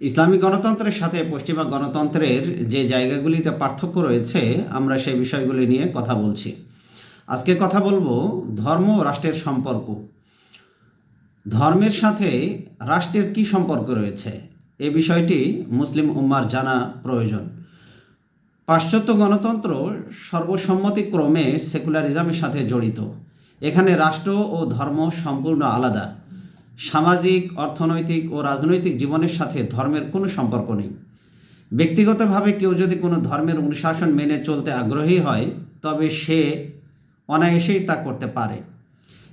ইসলামী গণতন্ত্রের সাথে পশ্চিমা গণতন্ত্রের যে জায়গাগুলিতে পার্থক্য রয়েছে, আমরা সেই বিষয়গুলি নিয়ে কথা বলছি। আজকে কথা বলব ধর্ম ও রাষ্ট্রের সম্পর্ক। ধর্মের সাথে রাষ্ট্রের কি সম্পর্ক রয়েছে, এ বিষয়টি মুসলিম উম্মার জানা প্রয়োজন। পাশ্চাত্য গণতন্ত্র সর্বসম্মতিক্রমে সেকুলারিজমের সাথে জড়িত। এখানে রাষ্ট্র ও ধর্ম সম্পূর্ণ আলাদা। সামাজিক, অর্থনৈতিক ও রাজনৈতিক জীবনের সাথে ধর্মের কোনো সম্পর্ক নেই। ব্যক্তিগতভাবে কেউ যদি কোনো ধর্মের অনুশাসন মেনে চলতে আগ্রহী হয়, তবে সে অনায়াসেই তা করতে পারে।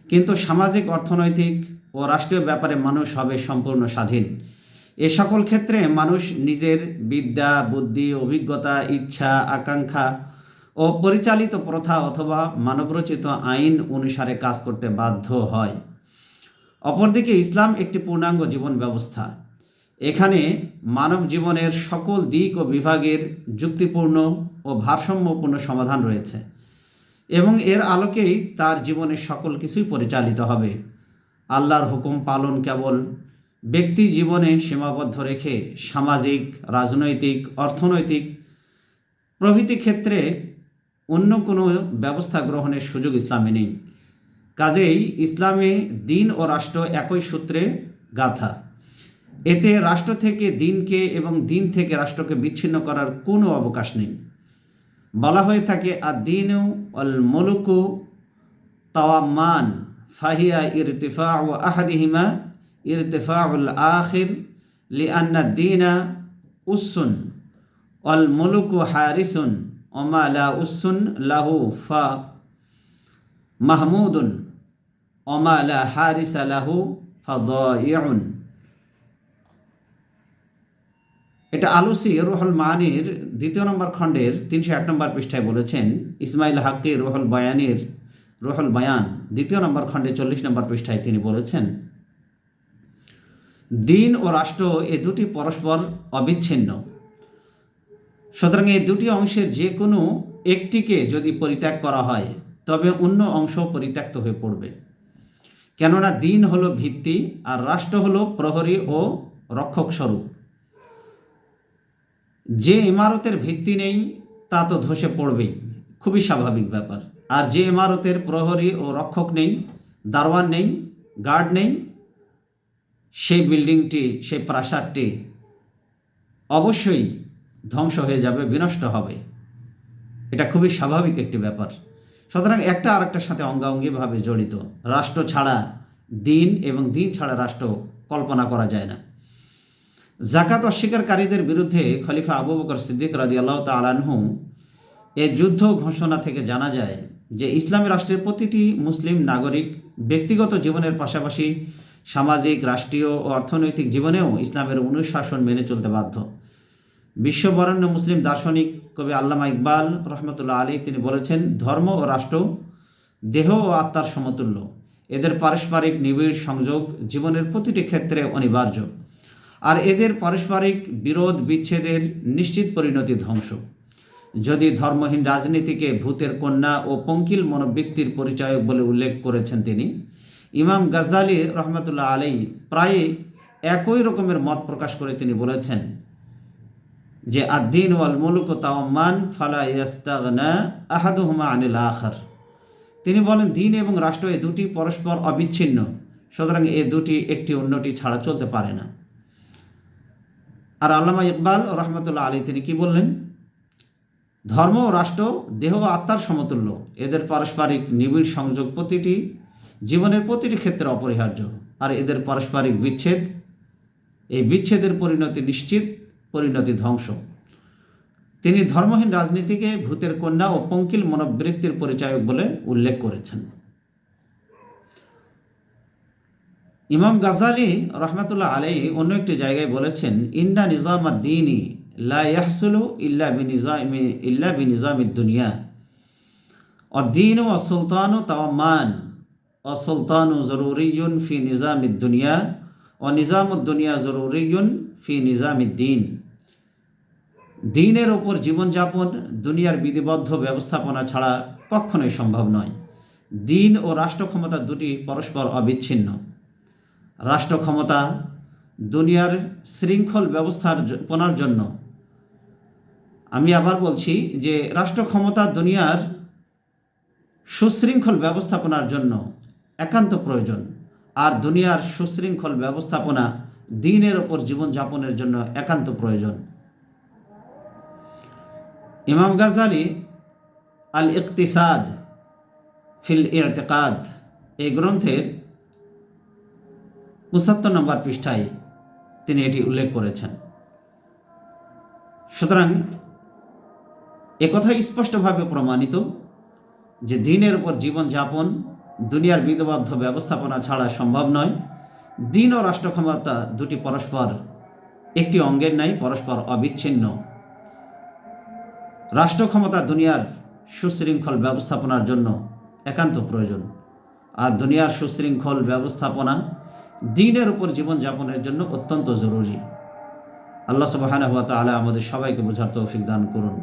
কিন্তু সামাজিক, অর্থনৈতিক ও রাষ্ট্রীয় ব্যাপারে মানুষ হবে সম্পূর্ণ স্বাধীন। এ সকল ক্ষেত্রে মানুষ নিজের বিদ্যা, বুদ্ধি, অভিজ্ঞতা, ইচ্ছা, আকাঙ্ক্ষা ও পরিচালিত প্রথা অথবা মানবরচিত আইন অনুসারে কাজ করতে বাধ্য হয়। অপরদিকে ইসলাম একটি পূর্ণাঙ্গ জীবন ব্যবস্থা। এখানে মানব জীবনের সকল দিক ও বিভাগের যুক্তিপূর্ণ ও ভারসাম্যপূর্ণ সমাধান রয়েছে এবং এর আলোকেই তার জীবনের সকল কিছুই পরিচালিত হবে। আল্লাহর হুকুম পালন কেবল ব্যক্তি জীবনে সীমাবদ্ধ রেখে সামাজিক, রাজনৈতিক, অর্থনৈতিক প্রভৃতি ক্ষেত্রে অন্য কোনো ব্যবস্থা গ্রহণের সুযোগ ইসলামে নেই। কাজেই ইসলামে দিন ও রাষ্ট্র একই সূত্রে গাথা। এতে রাষ্ট্র থেকে দিনকে এবং দিন থেকে রাষ্ট্রকে বিচ্ছিন্ন করার কোনো অবকাশ নেই। বলা হয়ে থাকে আর দিন অল মলুকু তাওয়ামান ফাহিয়া ইরতিফা ও আহাদিহিমা ইরতিফা উল আখির লি আন্না দিনা উসুন অল মলুকু হারিসুন, ওমা লা উসুন লাহু ফা মাহমুদুন এটা আলুসি রুহুল মানির দ্বিতীয় নম্বর খণ্ডের তিনশো এক নম্বর পৃষ্ঠায় বলেছেন, ইসমাইল হাক্কি রুহুল বায়ানির রুহুল বায়ান দ্বিতীয় নম্বর খণ্ডে চল্লিশ নম্বর পৃষ্ঠায় তিনি বলেছেন, দিন ও রাষ্ট্র এ দুটি পরস্পর অবিচ্ছিন্ন। সুতরাং এই দুটি অংশের যে কোনো একটিকে যদি পরিত্যাগ করা হয় তবে অন্য অংশ পরিত্যক্ত হয়ে পড়বে। কেননা দিন হলো ভিত্তি আর রাষ্ট্র হলো প্রহরী ও রক্ষক স্বরূপ। যে ইমারতের ভিত্তি নেই, তা তো ধসে পড়বেই। খুবই স্বাভাবিক ব্যাপার। আর যে ইমারতের প্রহরী ও রক্ষক নেই, দারোয়ান নেই, গার্ড নেই, সেই বিল্ডিংটি, সেই প্রাসাদটি অবশ্যই ধ্বংস হয়ে যাবে, বিনষ্ট হবে। এটা খুবই স্বাভাবিক একটি ব্যাপার। সুতরাং একটা আরেকটার সাথে অঙ্গাঙ্গিভাবে জড়িত। রাষ্ট্র ছাড়া দিন এবং দিন ছাড়া রাষ্ট্র কল্পনা করা যায় না। জাকাত অস্বীকারীদের বিরুদ্ধে খলিফা আবু বকর সিদ্দিক রাজি আল্লাহ তালানহু এ যুদ্ধ ঘোষণা থেকে জানা যায় যে, ইসলামী রাষ্ট্রের প্রতিটি মুসলিম নাগরিক ব্যক্তিগত জীবনের পাশাপাশি সামাজিক, রাষ্ট্রীয় ও অর্থনৈতিক জীবনেও ইসলামের অনুশাসন মেনে চলতে বাধ্য। বিশ্ববরণ্য মুসলিম দার্শনিক কবি আল্লামা ইকবাল রহমতুল্লাহ আলী তিনি বলেছেন, ধর্ম ও রাষ্ট্র, দেহ ও আত্মার সমতুল্য। এদের পারস্পরিক নিবিড় সংযোগ জীবনের প্রতিটি ক্ষেত্রে অনিবার্য। আর এদের পারস্পরিক বিরোধ বিচ্ছেদের নিশ্চিত পরিণতি ধ্বংস। যদি ধর্মহীন রাজনীতিকে ভূতের কন্যা ও পঙ্কিল মনোবৃত্তির পরিচয়ক বলে উল্লেখ করেছেন তিনি, ইমাম গাজ্জালি রহমতুল্লাহ আলাই প্রায় একই রকমের মত প্রকাশ করে তিনি বলেছেন যে আদ্দিন ওয়াল মুলুক তাওয়াম্মান ফালা ইয়াস্তাগনা আহাদুহুমা আনিল আখার। তিনি বলেন, দিন এবং রাষ্ট্র এ দুটি পরস্পর অবিচ্ছিন্ন, সুতরাং এ দুটি একটি অন্যটি ছাড়া চলতে পারে না। আর আল্লামা ইকবাল রহমতুল্লাহ আলী তিনি কি বললেন? ধর্ম ও রাষ্ট্র, দেহ ও আত্মার সমতুল্য। এদের পারস্পরিক নিবিড় সংযোগ প্রতিটি জীবনের প্রতিটি ক্ষেত্রে অপরিহার্য। আর এদের পারস্পরিক বিচ্ছেদ, এই বিচ্ছেদের পরিণতি নিশ্চিত পরিণতি ধ্বংস। তিনি ধর্মহীন রাজনীতিকে ভূতের কন্যা ও পঙ্কিল মনোবৃত্তির পরিচায়ক বলে উল্লেখ করেছেন। ইমাম গাজালি রহমতুল্লাহ আলাই অন্য একটি জায়গায় বলেছেন, ইন্না নিজাম দিনই লা ইয়াহসুলু ইল্লা বিনিজামি, ইল্লা বিনিজামিদ দুনিয়া। অদ্দিন ও সুলতানু তাওয়ামান অসুলতানু জরুরিউন ফি নিজামিদ দুনিয়া ও নিজামুদ্দুনিয়া জরুরিউন ফি নিজামিদ্দিন। দিনের ওপর জীবনযাপন, দুনিয়ার বিধিবদ্ধ ব্যবস্থাপনা ছাড়া কখনোই সম্ভব নয়। দিন ও রাষ্ট্র ক্ষমতা দুটি পরস্পর অবিচ্ছিন্ন। রাষ্ট্র ক্ষমতা দুনিয়ার শৃঙ্খল ব্যবস্থার জ- পনার জন্য। আমি আবার বলছি যে রাষ্ট্র ক্ষমতা দুনিয়ার সুশৃঙ্খল ব্যবস্থাপনার জন্য একান্ত প্রয়োজন। আর দুনিয়ার সুশৃঙ্খল ব্যবস্থাপনা দিনের ওপর জীবনযাপনের জন্য একান্ত প্রয়োজন। ইমাম গাজালি আল ইকতিসাদ ফিল ইরতেকাদ এই গ্রন্থের পঁচাত্তর নম্বর পৃষ্ঠায় তিনি এটি উল্লেখ করেছেন। সুতরাং একথা স্পষ্টভাবে প্রমাণিত যে দিনের উপর জীবনযাপন, দুনিয়ার বিধবদ্ধ ব্যবস্থাপনা ছাড়া সম্ভব নয়। দিন ও রাষ্ট্র ক্ষমতা দুটি পরস্পর একটি অঙ্গের নাই পরস্পর অবিচ্ছিন্ন। রাষ্ট্র ক্ষমতা দুনিয়ার সুশৃঙ্খল ব্যবস্থাপনার জন্য একান্ত প্রয়োজন। আর দুনিয়ার সুশৃঙ্খল ব্যবস্থাপনা দিনের উপর জীবনযাপনের জন্য অত্যন্ত জরুরি। আল্লাহ সুবাহানা হুয়া তাআলা আমাদের সবাইকে বোঝার তৌফিক দান করুন।